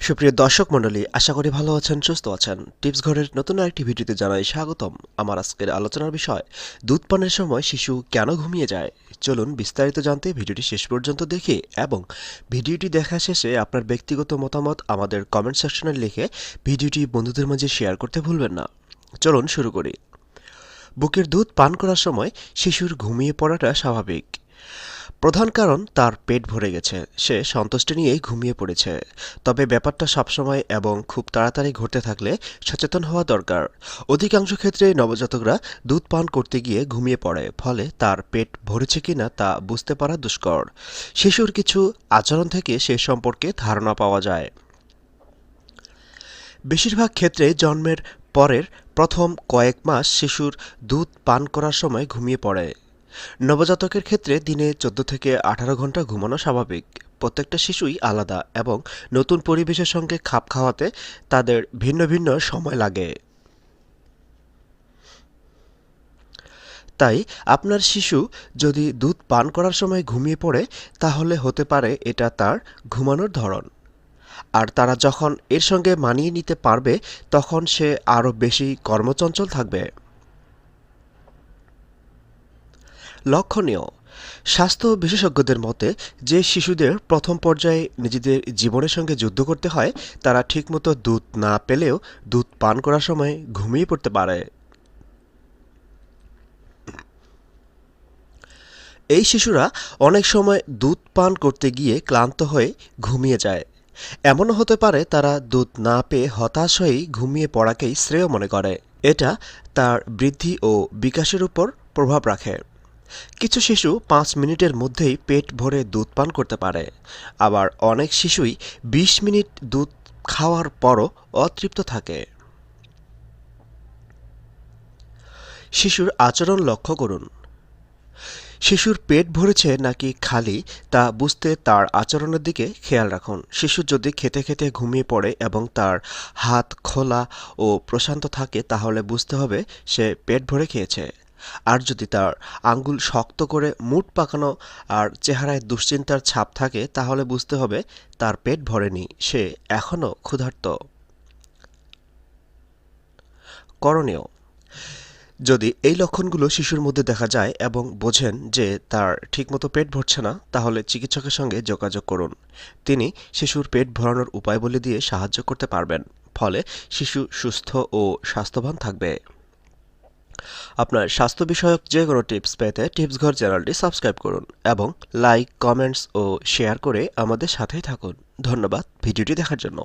সুপ্রিয় দর্শক মণ্ডলী, আশা করি ভালো আছেন, সুস্থ আছেন। টিপস ঘরের নতুন আরেকটি ভিডিওতে জানাই স্বাগতম। আমার আজকের আলোচনার বিষয়, দুধ পানের সময় শিশু কেন ঘুমিয়ে যায়? চলুন বিস্তারিত জানতে ভিডিওটি শেষ পর্যন্ত দেখে এবং ভিডিওটি দেখা শেষে আপনার ব্যক্তিগত মতামত আমাদের কমেন্ট সেকশনে লিখে ভিডিওটি বন্ধুদের মাঝে শেয়ার করতে ভুলবেন না। চলুন শুরু করি। বুকের দুধ পান করার সময় শিশুর ঘুমিয়ে পড়াটা স্বাভাবিক। প্রধান কারণ তার পেট ভরে গেছে। সে সন্তুষ্টি নিয়েই ঘুমিয়ে পড়েছে। তবে ব্যাপারটা সবসময় এবং খুব তাড়াতাড়ি ঘটতে থাকলে সচেতন হওয়া দরকার। অধিকাংশ ক্ষেত্রে নবজাতকরা দুধ পান করতে গিয়ে ঘুমিয়ে পড়ে, ফলে তার পেট ভরেছে কিনা তা বুঝতে পারা দুষ্কর। শিশুর কিছু আচরণ থেকে সে সম্পর্কে ধারণা পাওয়া যায়। বেশিরভাগ ক্ষেত্রে জন্মের পরের প্রথম কয়েক মাস শিশুর দুধ পান করার সময় ঘুমিয়ে পড়ে। নবজাতকের ক্ষেত্রে দিনে চোদ্দ থেকে আঠারো ঘণ্টা ঘুমানো স্বাভাবিক। প্রত্যেকটা শিশুই আলাদা এবং নতুন পরিবেশের সঙ্গে খাপ খাওয়াতে তাদের ভিন্ন ভিন্ন সময় লাগে। তাই আপনার শিশু যদি দুধ পান করার সময় ঘুমিয়ে পড়ে, তাহলে হতে পারে এটা তার ঘুমানোর ধরন। আর তারা যখন এর সঙ্গে মানিয়ে নিতে পারবে, তখন সে আরও বেশি কর্মচঞ্চল থাকবে। লক্ষণীয়। স্বাস্থ্য বিশেষজ্ঞদের মতে, যে শিশুদের প্রথম পর্যায়ে নিজেদের জীবনের সঙ্গে যুদ্ধ করতে হয়, তারা ঠিকমতো দুধ না পেলেও দুধ পান করার সময় ঘুমিয়ে পড়তে পারে। এই শিশুরা অনেক সময় দুধ পান করতে গিয়ে ক্লান্ত হয়ে ঘুমিয়ে যায়। এমনও হতে পারে তারা দুধ না পেয়ে হতাশ হয়েই ঘুমিয়ে পড়াকেই শ্রেয় মনে করে। এটা তার বৃদ্ধি ও বিকাশের উপর প্রভাব রাখে। কিছু শিশু পাঁচ মিনিটের মধ্যেই পেট ভরে দুধ পান করতে পারে। আবার অনেক শিশুই বিশ মিনিট দুধ খাওয়ার পরও অতৃপ্ত থাকে। শিশুর আচরণ লক্ষ্য করুন। শিশুর পেট ভরেছে নাকি খালি, তা বুঝতে তার আচরণের দিকে খেয়াল রাখুন। শিশু যদি খেতে খেতে ঘুমিয়ে পড়ে এবং তার হাত খোলা ও প্রশান্ত থাকে, তাহলে বুঝতে হবে সে পেট ভরে খেয়েছে। আর যদি তার আঙ্গুল শক্ত করে মুঠ পাকানো আর চেহারায় দুশ্চিন্তার ছাপ থাকে, তাহলে বুঝতে হবে তার পেট ভরেনি। সে এখনও ক্ষুধার্ত। করণীয়। যদি এই লক্ষণগুলো শিশুর মধ্যে দেখা যায় এবং বোঝেন যে তার ঠিকমতো পেট ভরছে না, তাহলে চিকিৎসকের সঙ্গে যোগাযোগ করুন। তিনি শিশুর পেট ভরানোর উপায় বলে দিয়ে সাহায্য করতে পারবেন। ফলে শিশু সুস্থ ও স্বাস্থ্যবান থাকবে। আপনার স্বাস্থ্য বিষয়ক যে কোনো টিপস পেতে টিপস ঘর চ্যানেলটি সাবস্ক্রাইব করুন এবং লাইক কমেন্টস ও শেয়ার করে আমাদের সাথেই থাকুন। ধন্যবাদ ভিডিওটি দেখার জন্য।